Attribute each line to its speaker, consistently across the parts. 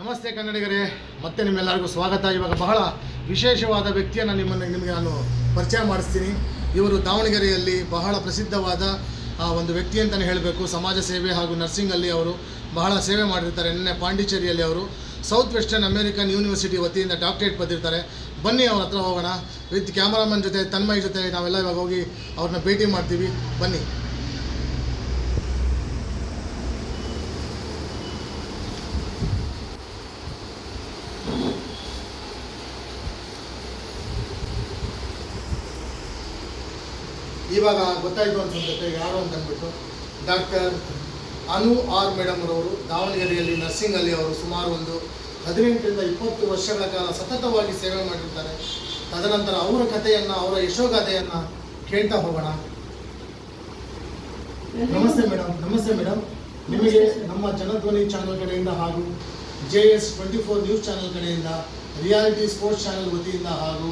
Speaker 1: ನಮಸ್ತೆ ಕನ್ನಡಿಗರೇ, ಮತ್ತೆ ನಿಮ್ಮೆಲ್ಲರಿಗೂ ಸ್ವಾಗತ. ಇವಾಗ ಬಹಳ ವಿಶೇಷವಾದ ವ್ಯಕ್ತಿಯನ್ನು ನಿಮ್ಮನ್ನು ನಿಮಗೆ ನಾನು ಪರಿಚಯ ಮಾಡಿಸ್ತೀನಿ. ಇವರು ದಾವಣಗೆರೆಯಲ್ಲಿ ಬಹಳ ಪ್ರಸಿದ್ಧವಾದ ಒಂದು ವ್ಯಕ್ತಿ ಅಂತಲೇ ಹೇಳಬೇಕು. ಸಮಾಜ ಸೇವೆ ಹಾಗೂ ನರ್ಸಿಂಗಲ್ಲಿ ಅವರು ಬಹಳ ಸೇವೆ ಮಾಡಿರ್ತಾರೆ. ನಿನ್ನೆ ಪಾಂಡಿಚೇರಿಯಲ್ಲಿ ಅವರು ಸೌತ್ ವೆಸ್ಟರ್ನ್ ಅಮೇರಿಕನ್ ಯೂನಿವರ್ಸಿಟಿ ವತಿಯಿಂದ ಡಾಕ್ಟರೇಟ್ ಬಂದಿರ್ತಾರೆ ಬನ್ನಿ ಅವ್ರ ಹತ್ರ ಹೋಗೋಣ. ವಿತ್ ಕ್ಯಾಮರಾಮನ್ ಜೊತೆ, ತನ್ಮಯ್ ಜೊತೆ ನಾವೆಲ್ಲ ಇವಾಗ ಹೋಗಿ ಅವ್ರನ್ನ ಭೇಟಿ ಮಾಡ್ತೀವಿ. ಬನ್ನಿ. ಇವಾಗ ಗೊತ್ತಾಯಿತು ಅನ್ಸುತ್ತೆ ಯಾರು ಅಂತ ಅಂದ್ಬಿಟ್ಟು ಡಾಕ್ಟರ್ ಅನು ಆರ್ ಮೇಡಮ್ ಅವರು ದಾವಣಗೆರೆಯಲ್ಲಿ ನರ್ಸಿಂಗಲ್ಲಿ ಅವರು ಸುಮಾರು ಒಂದು ಹದಿನೆಂಟರಿಂದ ಇಪ್ಪತ್ತು ವರ್ಷಗಳ ಕಾಲ ಸತತವಾಗಿ ಸೇವೆ ಮಾಡಿರ್ತಾರೆ. ತದನಂತರ ಅವರ ಕಥೆಯನ್ನು ಅವರ ಯಶೋಗಾಥೆಯನ್ನು ಕೇಳ್ತಾ ಹೋಗೋಣ. ನಮಸ್ತೆ ಮೇಡಮ್ ನಮಸ್ತೆ ಮೇಡಮ್. ನಿಮಗೆ ನಮ್ಮ ಜನಧ್ವನಿ ಚಾನಲ್ ಕಡೆಯಿಂದ ಹಾಗೂ J S twenty four news channel ಕಡೆಯಿಂದ ರಿಯಾಲಿಟಿ ಸ್ಪೋರ್ಟ್ಸ್ ಚಾನಲ್ ವತಿಯಿಂದ ಹಾಗೂ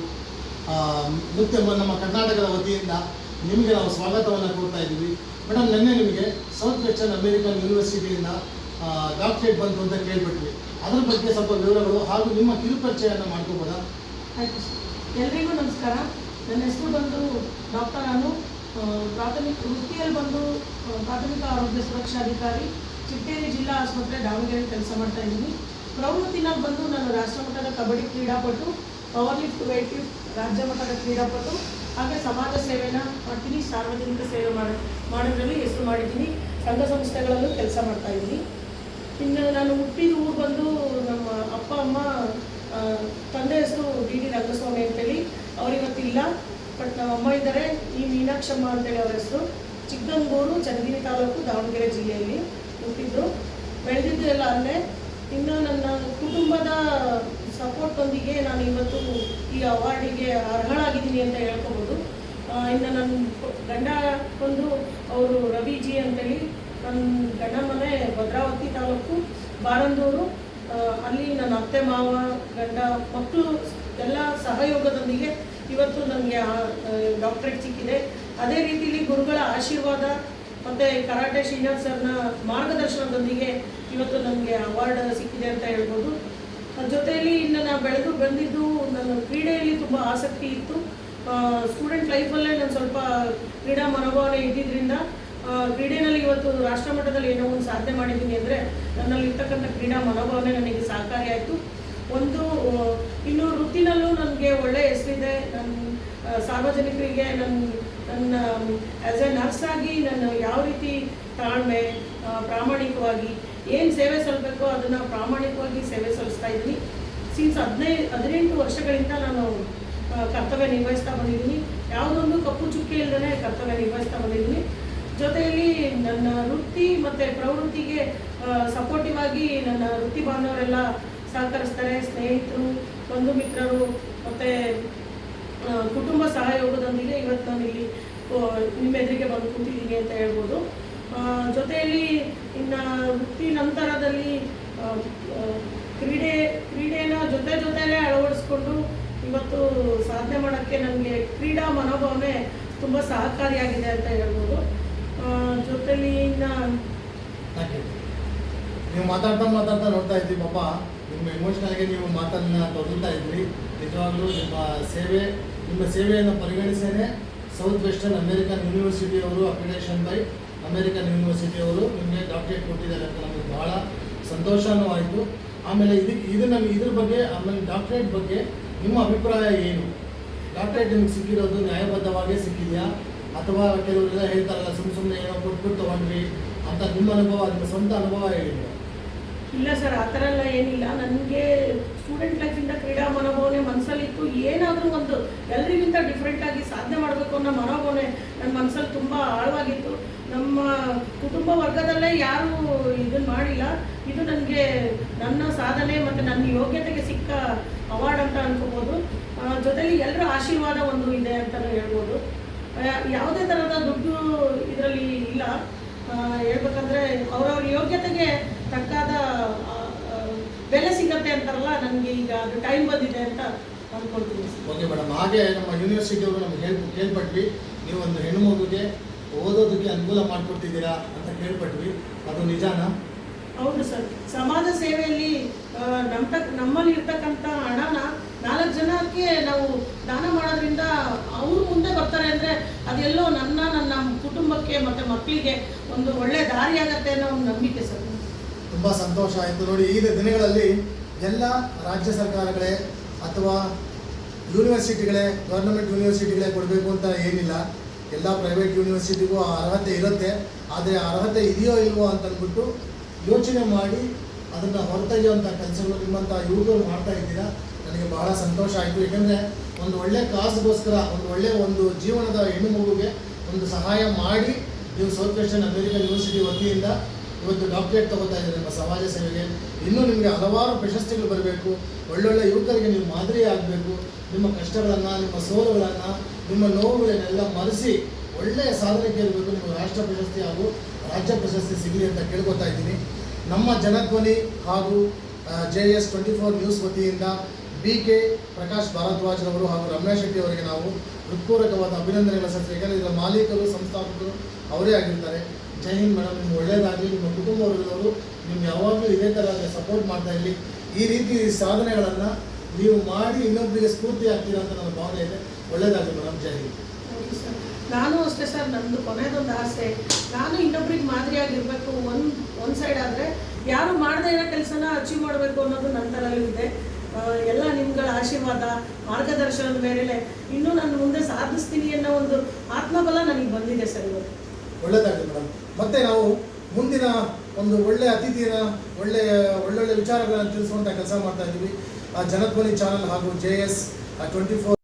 Speaker 1: ಮತ್ತೆ ನಮ್ಮ ಕರ್ನಾಟಕದ ವತಿಯಿಂದ ನಿಮಗೆ ನಾವು ಸ್ವಾಗತವನ್ನು ಕೊಡ್ತಾ ಇದ್ದೀವಿ. ಮೇಡಮ್ ನಿನ್ನೆ ನಿಮಗೆ ಸೌತ್ ವೆಸ್ಟರ್ನ್ ಅಮೇರಿಕನ್ ಯೂನಿವರ್ಸಿಟಿಯಿಂದ ಡಾಕ್ಟರೇಟ್ ಬಂತು ಅಂತ ಕೇಳ್ಬಿಟ್ವಿ. ಅದ್ರ ಬಗ್ಗೆ ಸ್ವಲ್ಪ ವಿವರಗಳು ಹಾಗೂ ನಿಮ್ಮ ಕಿರುಪರಿಚಯವನ್ನು ಮಾಡ್ಕೋಬೋದಾ?
Speaker 2: ಆಯ್ತು ಎಲ್ರಿಗೂ ನಮಸ್ಕಾರ. ನನ್ನ ಹೆಸರು ಬಂದು ಡಾಕ್ಟರ್ ನಾನು ಪ್ರಾಥಮಿಕ ವೃತ್ತಿಯಲ್ಲಿ ಬಂದು ಪ್ರಾಥಮಿಕ ಆರೋಗ್ಯ ಸುರಕ್ಷಾಧಿಕಾರಿ ಚಿಟ್ಟೇರಿ ಜಿಲ್ಲಾ ಆಸ್ಪತ್ರೆ ದಾವಣಗೆರೆ ಕೆಲಸ ಮಾಡ್ತಾ ಇದ್ದೀನಿ. ಪ್ರವೃತ್ತಿನಲ್ಲಿ ಬಂದು ನಾನು ರಾಷ್ಟ್ರಮಟ್ಟದ ಕಬಡ್ಡಿ ಕ್ರೀಡಾಪಟು ಪವರ್ ಲಿಫ್ಟ್ ವೇಟ್ ಲಿಫ್ಟ್ ರಾಜ್ಯ ಮಟ್ಟದ ಕ್ರೀಡಾಪಟು ಹಾಗೆ ಸಮಾಜ ಸೇವೆನ ಮಾಡ್ತೀನಿ, ಸಾರ್ವಜನಿಕ ಸೇವೆ ಮಾಡಿ, ಮಾಡೋದ್ರಲ್ಲಿ ಹೆಸರು ಮಾಡಿದ್ದೀನಿ. ಸಂಘ ಸಂಸ್ಥೆಗಳಲ್ಲೂ ಕೆಲಸ ಮಾಡ್ತಾ ಇದ್ದೀನಿ. ಇನ್ನು ನಾನು ಹುಟ್ಟಿದ ಊರು ಬಂದು ನಮ್ಮ ಅಪ್ಪ, ಅಮ್ಮ ತಂದೆ ಹೆಸರು ಡಿ ಡಿ ರಂಗಸ್ವಾಮಿ ಅಂತೇಳಿ. ಅವರಿವತ್ತಿಲ್ಲ ಬಟ್ ನಮ್ಮ ಅಮ್ಮ ಇದ್ದಾರೆ. ಈ ಮೀನಾಕ್ಷಮ್ಮ ಅಂತೇಳಿ ಅವ್ರ ಹೆಸರು. ಚಿಕ್ಕಂಗೂರು, ಚನ್ನಗಿರಿ ತಾಲೂಕು, ದಾವಣಗೆರೆ ಜಿಲ್ಲೆಯಲ್ಲಿ ಹುಟ್ಟಿದ್ರು ಬೆಳೆದಿದ್ದು ಎಲ್ಲ ಅಲ್ಲೇ. ಇನ್ನು ನನ್ನ ಕುಟುಂಬದ ಸಪೋರ್ಟ್ನೊಂದಿಗೆ ನಾನು ಇವತ್ತು ಈ ಅವಾರ್ಡಿಗೆ ಅರ್ಹಳಾಗಿದ್ದೀನಿ ಅಂತ ಹೇಳ್ಕೊಬೋದು. ಇನ್ನು ನನ್ನ ಗಂಡ ಬಂದು ಅವರು ರವಿಜಿ ಅಂತೇಳಿ ನನ್ನ ಗಂಡ ಮನೆ ಭದ್ರಾವತಿ ತಾಲೂಕು ಬಾರಂದೂರು. ಅಲ್ಲಿ ನನ್ನ ಅತ್ತೆ, ಮಾವ, ಗಂಡ ಮಕ್ಕಳು ಎಲ್ಲ ಸಹಯೋಗದೊಂದಿಗೆ ಇವತ್ತು ನನಗೆ ಡಾಕ್ಟ್ರೇಟ್ ಸಿಕ್ಕಿದೆ. ಅದೇ ರೀತಿಲಿ ಗುರುಗಳ ಆಶೀರ್ವಾದ ಮತ್ತು ಕರಾಟೆ ಶ್ರೀನಾಥ್ ಸರ್ನ ಮಾರ್ಗದರ್ಶನದೊಂದಿಗೆ ಇವತ್ತು ನನಗೆ ಅವಾರ್ಡ್ ಸಿಕ್ಕಿದೆ ಅಂತ ಹೇಳ್ಬೋದು. ಜೊತೆಯಲ್ಲಿ ಇನ್ನು ನಾನು ಬೆಳೆದು ಬಂದಿದ್ದು ನನ್ನ ಕ್ರೀಡೆಯಲ್ಲಿ ತುಂಬ ಆಸಕ್ತಿ ಇತ್ತು. ಸ್ಟೂಡೆಂಟ್ ಲೈಫಲ್ಲೇ ನಾನು ಸ್ವಲ್ಪ ಕ್ರೀಡಾ ಮನೋಭಾವನೆ ಇದ್ದಿದ್ದರಿಂದ ಕ್ರೀಡೆನಲ್ಲಿ ಇವತ್ತು ರಾಷ್ಟ್ರ ಮಟ್ಟದಲ್ಲಿ ಏನೋ ಒಂದು ಸಾಧನೆ ಮಾಡಿದ್ದೀನಿ ಅಂದರೆ ನನ್ನಲ್ಲಿ ಇರ್ತಕ್ಕಂಥ ಕ್ರೀಡಾ ಮನೋಭಾವನೆ ನನಗೆ ಸಹಕಾರಿಯಾಯಿತು ಒಂದು ಇನ್ನು ವೃತ್ತಿನಲ್ಲೂ ನನಗೆ ಒಳ್ಳೆ ಹೆಸರಿದೆ. ನನ್ನ ಸಾರ್ವಜನಿಕರಿಗೆ ನನ್ನ ನನ್ನ ಆ್ಯಸ್ ಎ ನರ್ಸ್ ಆಗಿ ನಾನು ಯಾವ ರೀತಿ ತಾಳ್ಮೆ ಪ್ರಾಮಾಣಿಕವಾಗಿ ಏನು ಸೇವೆ ಸಲ್ಲಬೇಕೋ ಅದನ್ನು ಪ್ರಾಮಾಣಿಕವಾಗಿ ಸೇವೆ ಸಲ್ಲಿಸ್ತಾ ಇದ್ದೀನಿ. ಸಿನ್ಸ್ ಹದಿನೈದು ಹದಿನೆಂಟು ವರ್ಷಗಳಿಂದ ನಾನು ಕರ್ತವ್ಯ ನಿರ್ವಹಿಸ್ತಾ ಬಂದಿದ್ದೀನಿ. ಯಾವುದೊಂದು ಕಪ್ಪು ಚುಕ್ಕೆ ಇಲ್ಲದೇ ಕರ್ತವ್ಯ ನಿರ್ವಹಿಸ್ತಾ ಬಂದಿದ್ದೀನಿ. ಜೊತೆಯಲ್ಲಿ ನನ್ನ ವೃತ್ತಿ ಮತ್ತು ಪ್ರವೃತ್ತಿಗೆ ಸಪೋರ್ಟಿವ್ ಆಗಿ ನನ್ನ ವೃತ್ತಿ ಬಾಂಧವರೆಲ್ಲ ಸಹಕರಿಸ್ತಾರೆ. ಸ್ನೇಹಿತರು, ಬಂಧು ಮಿತ್ರರು, ಮತ್ತು ಕುಟುಂಬ ಸಹಯೋಗದೊಂದಿಗೆ ಇವತ್ತು ನಾನು ಇಲ್ಲಿ ನಿಮ್ಮ ಎದುರಿಗೆ ಬಂದು ಕೂತಿದ್ದೀನಿ ಅಂತ ಹೇಳ್ಬೋದು. ಜೊತೆಯಲ್ಲಿ ಇನ್ನು ವೃತ್ತಿ ನಂತರದಲ್ಲಿ ಕ್ರೀಡೆ ಕ್ರೀಡೆನ ಜೊತೆ ಜೊತೆಲೇ ಅಳವಡಿಸ್ಕೊಂಡು ಇವತ್ತು ಸಾಧನೆ ಮಾಡೋಕ್ಕೆ ನನಗೆ ಕ್ರೀಡಾ ಮನೋಭಾವನೆ ತುಂಬ ಸಹಕಾರಿಯಾಗಿದೆ ಅಂತ ಹೇಳ್ಬೋದು. ಜೊತೆಲಿ ಇನ್ನು
Speaker 1: ನೀವು ಮಾತಾಡ್ತಾ ಮಾತಾಡ್ತಾ ನೋಡ್ತಾ ಇದ್ದೀವಿ ಪಾಪ ನಿಮ್ಮ ಎಮೋಷನಲ್ಗೆ ನೀವು ಮಾತನ್ನ ತೊಗೊಳ್ತಾ ಇದ್ರಿ. ನಿಜವಾಗ್ಲೂ ನಿಮ್ಮ ಸೇವೆ, ನಿಮ್ಮ ಸೇವೆಯನ್ನು ಪರಿಗಣಿಸೇನೆ. ಸೌತ್ ವೆಸ್ಟರ್ನ್ ಯೂನಿವರ್ಸಿಟಿ ಯೂನಿವರ್ಸಿಟಿಯವರು ಅಕ್ರಿಡೇಷನ್ ಬೈ ಅಮೇರಿಕನ್ ಯೂನಿವರ್ಸಿಟಿಯವರು ನಿಮಗೆ ಡಾಕ್ಟರೇಟ್ ಕೊಟ್ಟಿದ್ದಾರೆ ಅಂತ ನಮಗೆ ಭಾಳ ಸಂತೋಷನೂ ಆಯಿತು. ಆಮೇಲೆ ಇದಕ್ಕೆ ಇದು ನಮಗೆ ಇದ್ರ ಬಗ್ಗೆ, ಆಮೇಲೆ ಡಾಕ್ಟರೇಟ್ ಬಗ್ಗೆ ನಿಮ್ಮ ಅಭಿಪ್ರಾಯ ಏನು? ಡಾಕ್ಟರೇಟ್ ನಿಮ್ಗೆ ಸಿಕ್ಕಿರೋದು ನ್ಯಾಯಬದ್ಧವಾಗೇ ಸಿಕ್ಕಿದೆಯಾ? ಅಥವಾ ಕೆಲವರೆಲ್ಲ ಹೇಳ್ತಾರಲ್ಲ ಸುಮ್ಮ ಸುಮ್ಮನೆ ಏನೋ ಕೊಟ್ಬಿಟ್ಟು ತೊಗೊಂಡ್ರಿ ಅಂತ ನಿಮ್ಮ ಅನುಭವ, ನಿಮ್ಮ ಸ್ವಂತ ಅನುಭವ ಹೇಳಿ
Speaker 2: ಇಲ್ಲ ಸರ್, ಆ ಥರ ಎಲ್ಲ ಏನಿಲ್ಲ. ನನಗೆ ಸ್ಟೂಡೆಂಟ್ ಲೈಫಿಂದ ಕ್ರೀಡಾ ಮನೋಭಾವನೆ ಮನಸ್ಸಲ್ಲಿತ್ತು ಏನಾದರೂ ಒಂದು ಎಲ್ರಿಗಿಂತ ಡಿಫ್ರೆಂಟಾಗಿ ಸಾಧನೆ ಮಾಡಬೇಕು ಅನ್ನೋ ಮನೋಭಾವನೆ ನನ್ನ ಮನಸ್ಸಲ್ಲಿ ತುಂಬ ಆಳವಾಗಿತ್ತು. ನಮ್ಮ ಕುಟುಂಬ ವರ್ಗದಲ್ಲೇ ಯಾರೂ ಇದನ್ನು ಮಾಡಿಲ್ಲ. ಇದು ನನಗೆ ನನ್ನ ಸಾಧನೆ ಮತ್ತು ನನ್ನ ಯೋಗ್ಯತೆಗೆ ಸಿಕ್ಕ ಅವಾರ್ಡ್ ಅಂತ ಅನ್ಕೋಬೋದು. ಜೊತೆಲಿ ಎಲ್ಲರ ಆಶೀರ್ವಾದ ಒಂದು ಇದೆ ಅಂತಲೂ ಹೇಳ್ಬೋದು. ಯಾವುದೇ ಥರದ ದುಡ್ಡು ಇದರಲ್ಲಿ ಇಲ್ಲ. ಹೇಳ್ಬೇಕಂದ್ರೆ ಅವ್ರವ್ರ ಯೋಗ್ಯತೆಗೆ ತಕ್ಕಾದ ಆ, ಆ, ಬೆಲೆ ಸಿಗತ್ತೆ ಅಂತಾರಲ್ಲ ನನಗೆ ಈಗ ಅದು ಟೈಮ್ ಬಂದಿದೆ ಅಂತ ಅಂದ್ಕೊಳ್ತೀನಿ
Speaker 1: ಓಕೆ ಮೇಡಮ್ ಹಾಗೆ ನಮ್ಮ ಯೂನಿವರ್ಸಿಟಿಯವರು ನಮ್ಗೆ ಹೇಳ್ ಕೇಳ್ಪಟ್ವಿ. ನೀವು ಒಂದು ಹೆಣ್ಣು ಮಗುಗೆ ಓದೋದಕ್ಕೆ ಅನುಕೂಲ ಮಾಡಿಕೊಡ್ತಿದ್ದೀರಾ ಅಂತ ಕೇಳ್ಪಟ್ವಿ. ಅದು ನಿಜಾನಾ?
Speaker 2: ಹೌದು ಸರ್. ಸಮಾಜ ಸೇವೆಯಲ್ಲಿ ನಮ್ಮ ತಕ್ಕ ನಮ್ಮಲ್ಲಿ ಇರ್ತಕ್ಕಂಥ ಹಣನ ನಾಲ್ಕು ಜನಕ್ಕೆ ನಾವು ದಾನ ಮಾಡೋದ್ರಿಂದ ಅವರು ಮುಂದೆ ಬರ್ತಾರೆ ಅಂದರೆ ಅದೆಲ್ಲೋ ನನ್ನ ನನ್ನ ಕುಟುಂಬಕ್ಕೆ ಮತ್ತು ಮಕ್ಕಳಿಗೆ ಒಂದು ಒಳ್ಳೆ ದಾರಿ ಆಗತ್ತೆ ಅನ್ನೋ ಒಂದು ನಂಬಿಕೆ ಸರ್.
Speaker 1: ತುಂಬ ಸಂತೋಷ ಆಯಿತು. ನೋಡಿ ಈಗ ದಿನಗಳಲ್ಲಿ ಎಲ್ಲ ರಾಜ್ಯ ಸರ್ಕಾರಗಳೇ ಅಥವಾ ಯೂನಿವರ್ಸಿಟಿಗಳೇ, ಗೌರ್ಮೆಂಟ್ ಯೂನಿವರ್ಸಿಟಿಗಳೇ ಕೊಡಬೇಕು ಅಂತ ಏನಿಲ್ಲ. ಎಲ್ಲ ಪ್ರೈವೇಟ್ ಯೂನಿವರ್ಸಿಟಿಗೂ ಆ ಅರ್ಹತೆ ಇರುತ್ತೆ. ಆದರೆ ಅರ್ಹತೆ ಇದೆಯೋ ಇಲ್ವೋ ಅಂತ ಅಂದ್ಬಿಟ್ಟು ಯೋಚನೆ ಮಾಡಿ ಅದನ್ನು ಹೊರತೆಗೆಯುವಂಥ ಕೆಲಸಗಳು ನಿಮ್ಮಂಥ ಯುವಕರು ಮಾಡ್ತಾ ಇದ್ದೀರಾ, ನನಗೆ ಬಹಳ ಸಂತೋಷ ಆಯಿತು. ಏಕೆಂದರೆ ಒಂದು ಒಳ್ಳೆ ಕಾಸುಗೋಸ್ಕರ, ಒಂದು ಒಳ್ಳೆ ಒಂದು ಜೀವನದ ಹೆಣ್ಣು ಮಗುಗೆ ಒಂದು ಸಹಾಯ ಮಾಡಿ ನೀವು ಸೌತ್ ವೆಸ್ಟರ್ನ್ ಅಮೆರಿಕನ್ ಯೂನಿವರ್ಸಿಟಿ ವತಿಯಿಂದ ಇವತ್ತು ಡಾಕ್ಟರೇಟ್ ತಗೋತಾ ಇದ್ದಾರೆ ನಮ್ಮ ಸಮಾಜ ಸೇವೆಗೆ. ಇನ್ನೂ ನಿಮಗೆ ಹಲವಾರು ಪ್ರಶಸ್ತಿಗಳು ಬರಬೇಕು. ಒಳ್ಳೊಳ್ಳೆ ಯುವಕರಿಗೆ ನೀವು ಮಾದರಿ ಆಗಬೇಕು. ನಿಮ್ಮ ಕಷ್ಟಗಳನ್ನು, ನಿಮ್ಮ ಸೋಲುಗಳನ್ನು, ನಿಮ್ಮ ನೋವುಗಳನ್ನೆಲ್ಲ ಮರೆಸಿ ಒಳ್ಳೆಯ ಸಾಧನೆ ಕೇಳಬೇಕು ನಿಮಗೆ ರಾಷ್ಟ್ರ ಪ್ರಶಸ್ತಿ ಹಾಗೂ ರಾಜ್ಯ ಪ್ರಶಸ್ತಿ ಸಿಗಲಿ ಅಂತ ಕೇಳ್ಕೊತಾ ಇದ್ದೀನಿ. ನಮ್ಮ ಜನಧ್ವನಿ ಹಾಗೂ J S twenty four news ವತಿಯಿಂದ ಬಿ ಕೆ ಪ್ರಕಾಶ್ ಭಾರದ್ವಾಜ್ರವರು ಹಾಗೂ ರಮ್ಯಾ ಶೆಟ್ಟಿ ಅವರಿಗೆ ನಾವು ಹೃತ್ಪೂರ್ವಕವಾದ ಅಭಿನಂದನೆಗಳ ಸಲ್ಲಿಸ್ತೀವಿ. ಯಾಕಂದರೆ ಇದರ ಮಾಲೀಕರು, ಸಂಸ್ಥಾಪಕರು ಅವರೇ ಆಗಿರ್ತಾರೆ. ಜೈ ಹಿಂದ್ ಮೇಡಮ್ ನಿಮ್ಗೆ ಒಳ್ಳೇದಾಗಲಿ, ನಿಮ್ಮ ಕುಟುಂಬ ವರ್ಗದವರು ನಿಮ್ಗೆ ಯಾವಾಗಲೂ ಇದೇ ಥರ ಸಪೋರ್ಟ್ ಮಾಡ್ತಾ ಇರಲಿ. ಈ ರೀತಿ ಸಾಧನೆಗಳನ್ನು ನೀವು ಮಾಡಿ ಇನ್ನೊಬ್ಬರಿಗೆ ಸ್ಫೂರ್ತಿ ಆಗ್ತೀರಾ ಅಂತ ನನ್ನ ಭಾವನೆ ಇದೆ. ಒಳ್ಳೇದಾಗಲಿ ಮೇಡಮ್, ಜೈ ಹಿಂದ್.
Speaker 2: ನಾನು ಅಷ್ಟೇ ಸರ್ ನಂದು ಕೊನೆಯದೊಂದು ಆಸೆ. ನಾನು ಇನ್ನೊಬ್ರಿಗೆ ಮಾದರಿಯಾಗಿರ್ಬೇಕು, ಒಂದು ಒಂದು ಸೈಡ್ ಆದರೆ ಯಾರು ಮಾಡದೇ ಇರೋ ಕೆಲಸನ ಅಚೀವ್ ಮಾಡಬೇಕು ಅನ್ನೋದು ನನ್ನ ಥರಲ್ಲೂ ಇದೆ. ಎಲ್ಲ ನಿಮ್ಗಳ ಆಶೀರ್ವಾದ, ಮಾರ್ಗದರ್ಶನದ ಮೇಲೆ ಇನ್ನೂ ನಾನು ಮುಂದೆ ಸಾಧಿಸ್ತೀನಿ ಅನ್ನೋ ಒಂದು ಆತ್ಮಬಲ ನನಗೆ ಬಂದಿದೆ ಸರ್ ಇವತ್ತು.
Speaker 1: ಒಳ್ಳೆಯದಾಗಲಿ ಮೇಡಮ್ ಮತ್ತೆ ನಾವು ಮುಂದಿನ ಒಂದು ಒಳ್ಳೆಯ ಅತಿಥಿಯ ಒಳ್ಳೆಯ, ಒಳ್ಳೊಳ್ಳೆ ವಿಚಾರಗಳನ್ನು ತಿಳಿಸುವಂಥ ಕೆಲಸ ಮಾಡ್ತಾ ಇದ್ದೀವಿ. ಆ ಜನಧ್ವನಿ ಚಾನಲ್ ಹಾಗೂ ಜೆ ಎಸ್ ಟ್ವೆಂಟಿ ಫೋರ್